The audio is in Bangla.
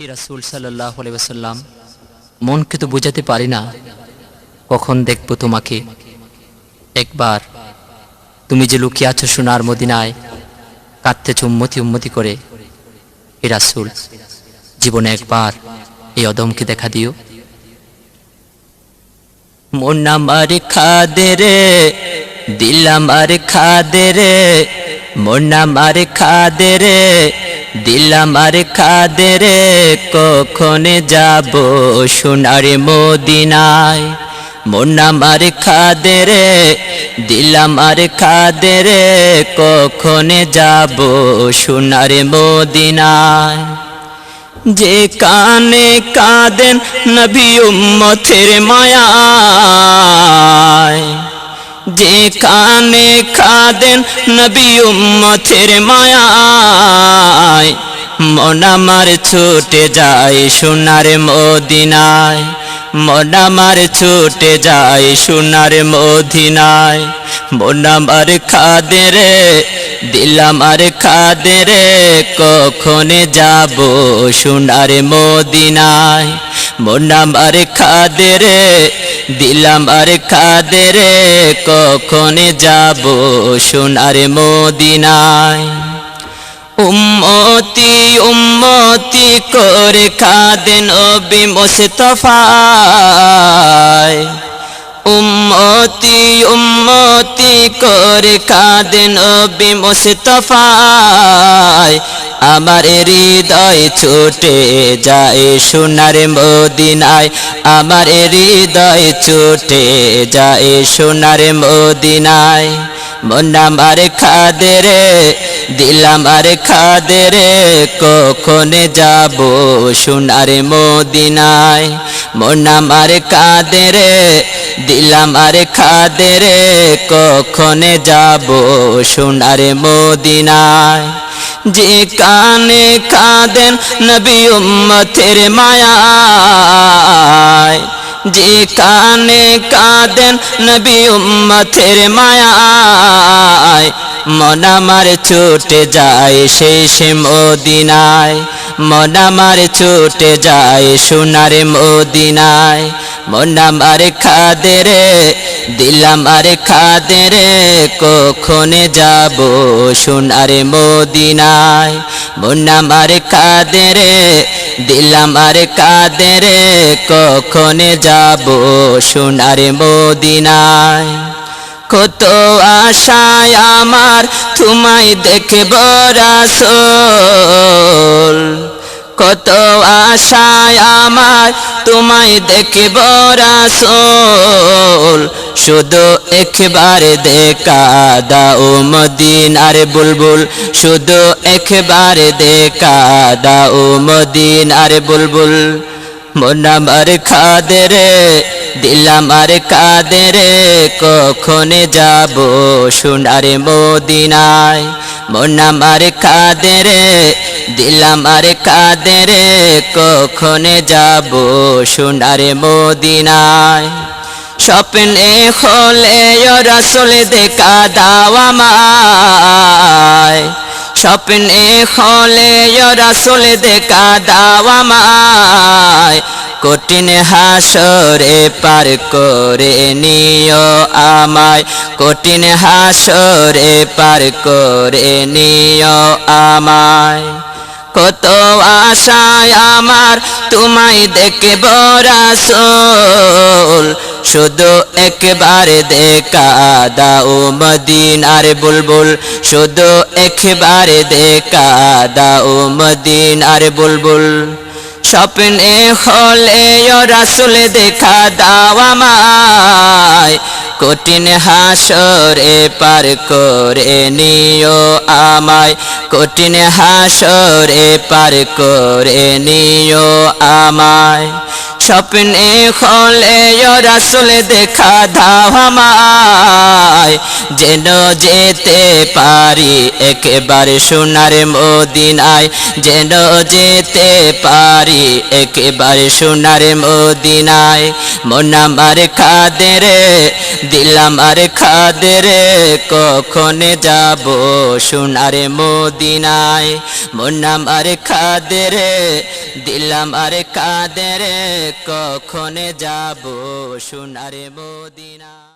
রাসুল সাল্লাহ আলাইসাল্লাম মনকে তো বোঝাতে পারি না, কখন দেখব তোমাকে? একবার তুমি যে লুকিয়ে আছো সোনার মদিনায়, কাঁদতেছ উম্মতি উম্মতি করে এ জীবনে একবার এই অদমকে দেখা দিও। মন আমার খাদে রে, দিল আমার খাদে রে, মন আমার খাদে রে দিল আমার খাদে রে কখনে যাব সোনার মদিনায়। মন আমার খাদে রে দিল আমার খাদে রে কখনে যাব সোনার মদিনায়। যে কানে কাঁদেন নবী উম্মতের মায়ায়। যে কানে কাঁদেন নবী উম্মতের মায়ায়। মন আমার ছুটে যায় সোনার মদিনায়। মন আমার ছুটে যায় সোনার মদিনায়। মন আমার খাদে রে, দিল আমার খাদে রে, কখনে যাব সোনার মদিনায়? মন আমার খাদে রে, দিল আমার খাদে রে, কখনে যাব সোনার মদিনায়? উম্মতি উম্মতি করে কাঁদেন অবি মোস্তফায়। উম্মতি উম্মতি করে কাঁদেন অবি মোস্তফায়। আমার হৃদয় ছুটে যায় সোনার মদিনায়। আমার হৃদয় ছুটে যায় সোনার মদিনায়। মন আমার খাদে রে দিল আমার খাদে রে কখনে যাব সোনার মদিনায়? মন আমার কাঁদে রে দিল আমার খাদে রে কখনে যাব সোনার মদিনায়? যে কানে কাঁদেন নবী উম্মতের মায়ায়, যে কানে কাঁদেন নবী উম্মতের মায়ায় মন আমার ছুটে যায় শেষ মদিনায়। মন আমার ছুটে যায় সোনার মদিনায়। মন আমার খাদে রে দিল আমার খাদে রে কখনে যাব সোনার মদিনায়? মন আমার খাদে রে দিল আমার কাদে রে কখনে যাব সোনার মদিনায়? কত আশায় আমার তোমায় দেখব রাসূল কত আশায় আমার তোমায় দেখব রাসূল শুধু একবার দেখা দাও মদিনার বুলবুল। শুধু একবার দেখা দাও মদিনার বুলবুল। মন আমার দিল আমার কাদে রে কখনে যাব সোনার মদিনায়? মন আমার কাদে রে দিল আমার কাদে রে কখনে যাব সোনার মদিনায়? স্বপ্নে হলে রসল দেখা দাওয়া মায় স্বপ্নে হলে রসুল দেখা দাওয়া কঠিন হাসরে পার করে নিও আমায়। কঠিন হাসরে পার করে নিও আমায়। কত আশায় আমার তোমায় দেখে বরাসল শুধু একবার দেখা দাও মদিনার বুলবুল। শুধু একবার দেখা দাও মদিনার বুলবুল। স্বপ্নে হলে রাসুল দেখা দাও আমায়। কঠিন হাসরে পার করে নিও আমায়। কঠিন হাসরে পার করে নিও আমায়। স্বপ্নে হলে রাসুল দেখা দাও আমায়। যেন যেতে পারি একেবারে সোনার মদিনায়। যেন যেতে পারি একেবারে সোনার মদিনায়। মন আমার খাদে রে দিলাম আর খাদে রে কখন যাব সোনার মদিনায়? মন আমার খাদে রে দিলাম আর কাদে রে কখন যাব সোনারে মদিনা।